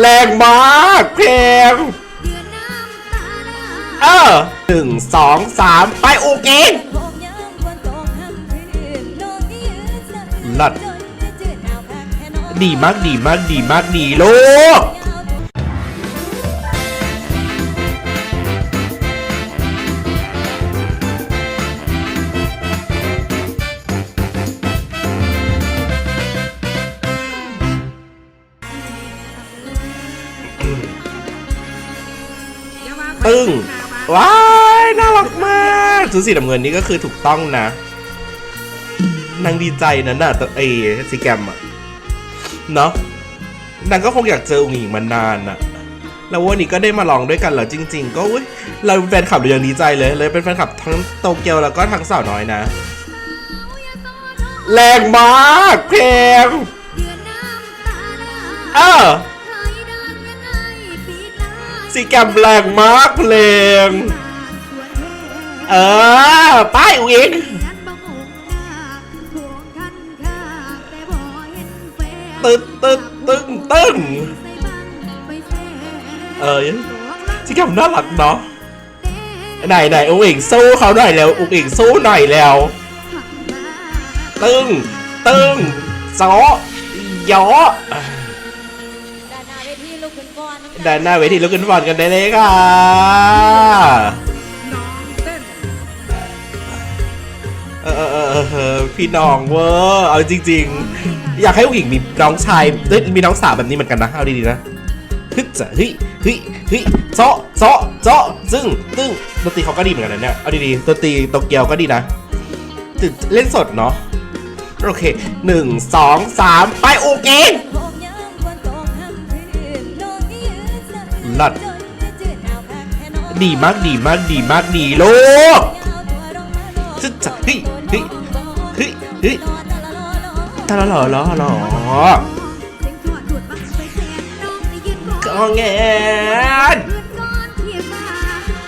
แรงมากเพลงเออหนึ่งสองสามไปอุกเองลัดดีมากดีมากดีมากดีลูก ว้ายน่ารักมากชุดสีน้ำเงินนี่ก็คือถูกต้องนะนางดีใจนะน่ะแต่ไอ้ซีแกมอะเนาะนางก็คงอยากเจออุ๋งอิงมานานอะแล้ววันนี้ก็ได้มาลองด้วยกันเหรอจริง ๆ ก็อุ๊ยเราเป็นแฟนคลับเรายังดีใจเลย เลยเป็นแฟนคลับทั้งโตเกียวแล้วก็ทั้งสาวน้อยนะ แรงมากเพลงเออ สีแกรมแรงมากเพลง เออป้ายอุ๋งอิงตึ๊ดตึ๊ดตึ้งตึ้งเออสีแกรมน่ารักเนาะไหนไหนอุ๋งอิงสู้เขาหน่อยแล้วอุ๋งอิงสู้หน่อยแล้ว ตึ้งตึ้งซอยอ ด้านหน้าเวทีลุกขึ้นฟอนกันได้เลยค่ะเออเออเออเออเออพี่น้องเวอร์เอาจริง ๆ อยากให้ผู้หญิงมีน้องชายเอ้ยมีน้องสาวแบบนี้เหมือนกันนะเอาดีๆนะฮึดจะเฮ้ยเฮ้ยเฮ้ยเจาะเจาะเจาะซึ่งตึ้งดนตรีเขาก็ดีเหมือนกันนะเนี่ยเอาดีๆดนตรีโตเกียวก็ดีนะเล่นสดเนาะโอเคหนึ่งสองสามไปโอเค ลัดดีมากดีมากดีมากดีลูกจะจะเฮ้ยเฮ้ยเฮ้ยเฮ้ยตาละหล่อหล่อหล่อก็แงน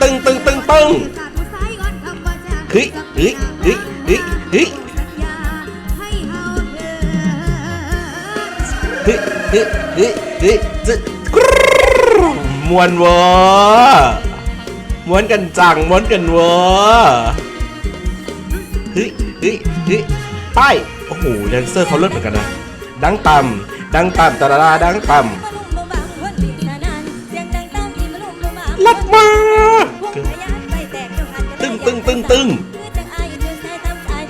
ตึงตึงตึงตึงเฮ้ยเฮ้ยเฮ้ยเฮ้ยเฮ้ยเฮ้ยเฮ้ยเฮ้ยเฮ้ยจะกรู๊ด มวนเวอร์ม้วนกันจังม้วนกันเวอร์เฮ้ยเฮ้ยเฮ้ยไปโอ้โหแดนเซอร์เขาเลิศเหมือนกันนะดังต่ำดังต่ำตะละลาดังต่ำลัดมากตึ้งตึ้งตึ้งตึ้ง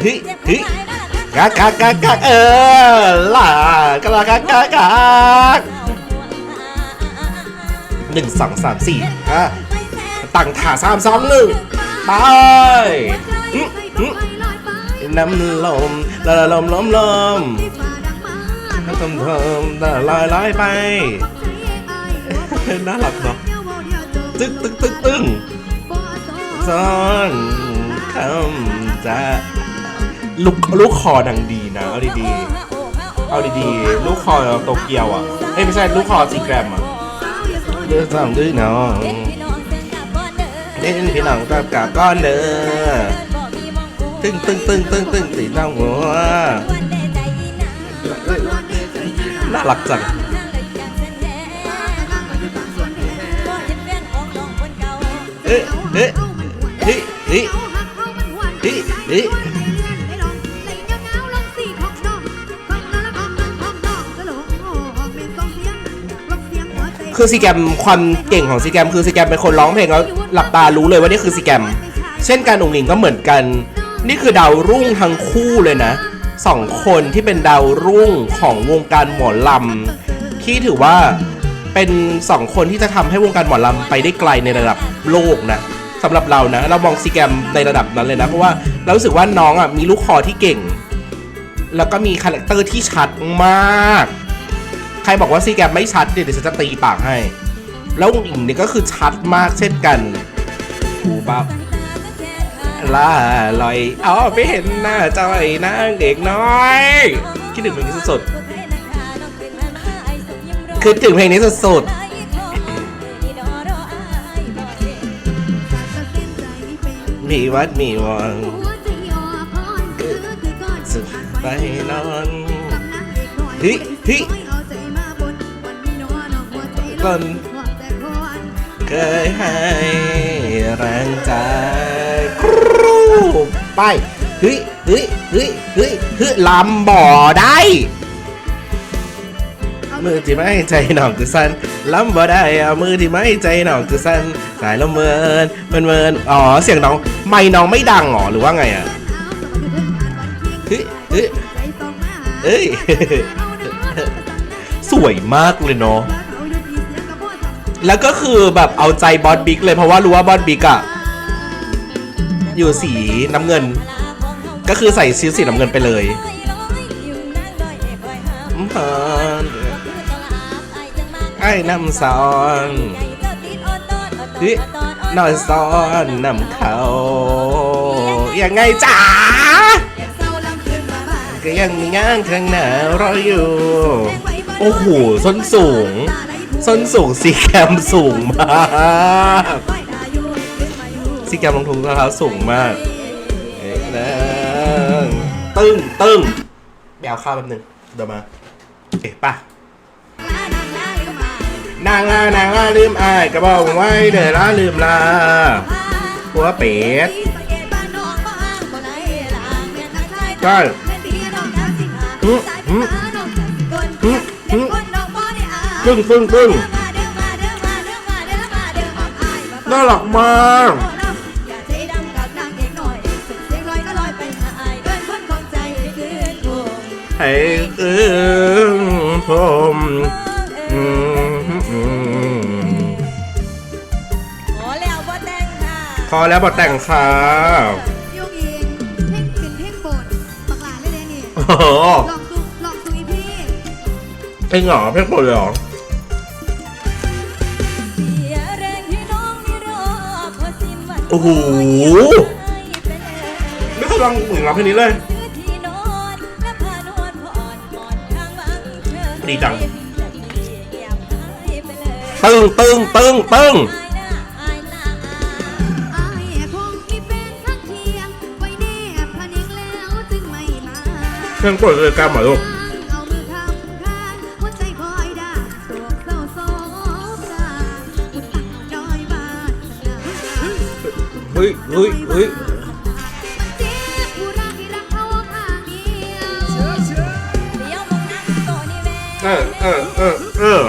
เฮ้ยเฮ้ยกากากากากเออล่ากากากากากาก หนึ่งสองสามสี่ห้าตั้งท่าสามสองหนึ่งไปอื้ออื้อน้ำลมละละลมลมลมทำทำทำละลอยลอยไปน่ารักเนาะตึ๊กตึ๊กตึ๊กตึ๊งซ่อนคำจะลูกลูกคอดังดีนะ เอาดีๆ เอาดีๆ ลูกคอโตเกียวอะ เอ้ยไม่ใช่ลูกคอสีแกรมอะ เดือดสองดื้อน้องเล่นพี่น้องกับกับก้อนเด้อตึ้งตึ้งตึ้งตึ้งตึ้งตีน้องหัวน่ารักจังเอ๊ะเอ๊ะเฮ้เฮ้เฮ้เฮ้ คือซีแกรมความเก่งของซีแกรมคือซีแกรมเป็นคนร้องเพลงแล้วหลับตารู้เลยว่านี่คือซีแกรมเช่นการองหลิงก็เหมือนกัน นี่คือดาวรุ่งทั้งคู่เลยนะสองคนที่เป็นดาวรุ่งของวงการหมอลำที่ถือว่าเป็นสองคนที่จะทำให้วงการหมอลำไปได้ไกลในระดับโลกนะสำหรับเรานะ เรามองซีแกรมในระดับนั้นเลยนะ เพราะว่าเรารู้สึกว่าน้องอะมีลูกคอที่เก่ง แล้วก็มีคาแรคเตอร์ที่ชัดมาก ใครบอกว่าซีแกรมไม่ชัดเดี๋ยวฉันจะตีปากให้ แล้ววงอิงเนี่ยก็คือชัดมากเช่นกันหูบับล่าลอยอ๋อไม่เห็นหน้าจอยนางเอกน้อย คิดถึงเพลงนี้สุดๆคือถึงเพลงนี้สุดๆมีวัดมีวังสุดไปนอนเฮ้ยเฮ้ ยตนเคยให้แรงใจครูไปเฮ้ยเฮ้ยเฮ้ยเฮ้ยเฮ้ยลำบ่อได้มือที่ไม่ใจหนองคือสั้นลำบ่ได้เอามือที่ไม่ใจหนองคือสั้นสายละเมินเมินเมินอ๋อเสียงน้องไม่น้องไม่ดังเหรอหรือว่าไงอะเฮ้ยเฮ้ยเอ้ยสวยมากเลยเนาะ แล้วก็คือแบบเอาใจบอสบิ๊กเลยเพราะว่ารู้ว่าบอสบิ๊กอะอยู่สีน้ำเงิน ก็คือใส่ชิ้สีน้ำเงินไปเลยอืมฮะไอ้น้ำซอนเฮ้ยนอนซ้อนน้ำเขายังไงจ๋าก็ยังมีงานข้างหน้ารออยู่ โอ้โหส้นสูง ส้นสูงสีแคมสูงมากสีแคมรองทุงรองเท้าสูงมากเอ๊ะนะตึ้งตึ้งไปเอาข้าวแป๊บนึงเดี๋ยวมาเอ๊ะป่ะนางลานางลาลืมอายกระบอกไว้เดี๋ยวลาลืมลาหัวเป็ดใช่หึหึหึหึ ปึ้งปึ้งปึ้งน่ารักมากให้คืนผมอืมอืมขอแล้วบ่แต่งค่ะพอแล้วบอแต่งค่ะยุงยิงเพ่งเป็นเพ่งโบดปักหลาเลยเนี่โอ้โหลองดูลองดูอีพี่เองเหรอเพ่งปวดเลยเหรอ โอ้โหไม่เคยฟังหญิงร้องเพลงนี้เลยดีจังตึ้งตึ้งตึ้งตึ้งอายหน้าอายหน้าอายคงมีเป็นทั้งเทียงไว้แนบพนิงแล้วจึงไม่มาเพ่งปวดเลยกล้ามหรอลูก ฮ้ยเฮ้ยเฮ้ยเออเออเออเออ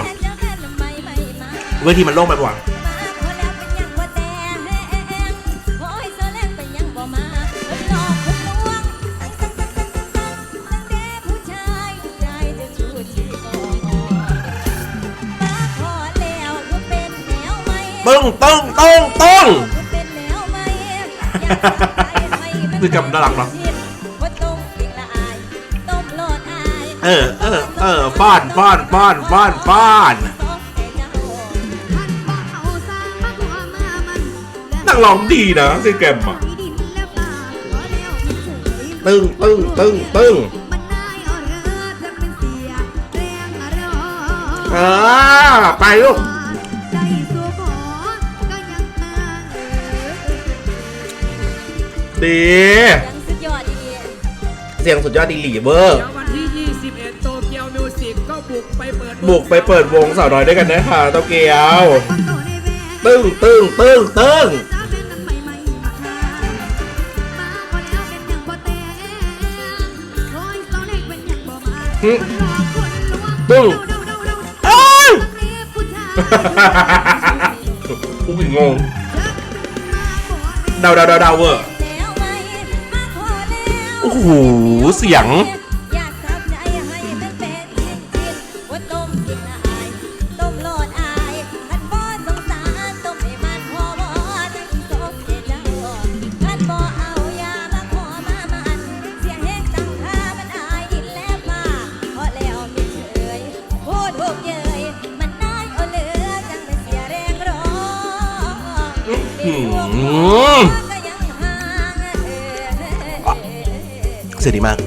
เวทีมันโล่งไปปะวะมาพอแล้วเป็นยังบ่แต่แห้งโอ้ยโซแลงเป็นยังบ่มางตั้งตั้งตั้งตั้งต้อมาพอแล้วก็เป็นแนวใหม่ตึ้ง คือกับน่ารักเนอะว่าต้มกินละอายต้มโลดอายเออเออเออฟ้อนฟ้อนฟ้อนฟ้อนฟ้อนต้องให้เจ้าท่านบอกเอาสร้างมาตัวมามันและนักร้องดีนะซีแกมอะมีดินและป่าขอแล้วมันสวยตึ้งตึ้งตึ้งตึ้งมันนายเอาเรือจะเป็นเสียแรงอารมณ์เออไปลูก ดียังสุดยอดอีกเสียงสุดยอดดีหลีเวอร์เดี๋ยววันที่ 21 โตเกียวมิวสิกก็บุกไปเปิดบุกไปเปิดวงสาวน้อยด้วยกันนะคะโตเกียวคนโตในแวตึ้งตึ้งตึ้งตึ้งสาวเป็นนั้นใหม่ๆมาค่ะมาพอแล้วเป็นอย่างบ่แต่โอ้ยสาวเล็กเป็นอย่างบ่มาหึคนรอคนลวงตึ้งเดาเดาเดาเดาเอ้ยเรียกผู้ชายกูผิดงงมาขอเรียกเดาเดาเดาเดาเวอร์ โอ้โห เสียง สียงดีมาก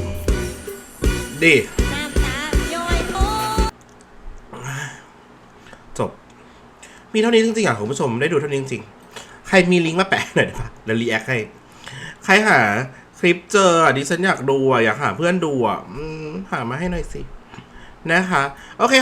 ดีน้ำตาย้อยโอ้จบ มีเท่านี้จริงๆอะคุณผู้ชมได้ดูเท่านี้จริงๆ ใครมีลิงก์มาแปะหน่อยได้ปะแล้วรีแอคให้ ใครหาคลิปเจออะดิฉันอยากดูอะอยากหาเพื่อนดูอะอืมหามาให้หน่อยสิ นะคะ โอเค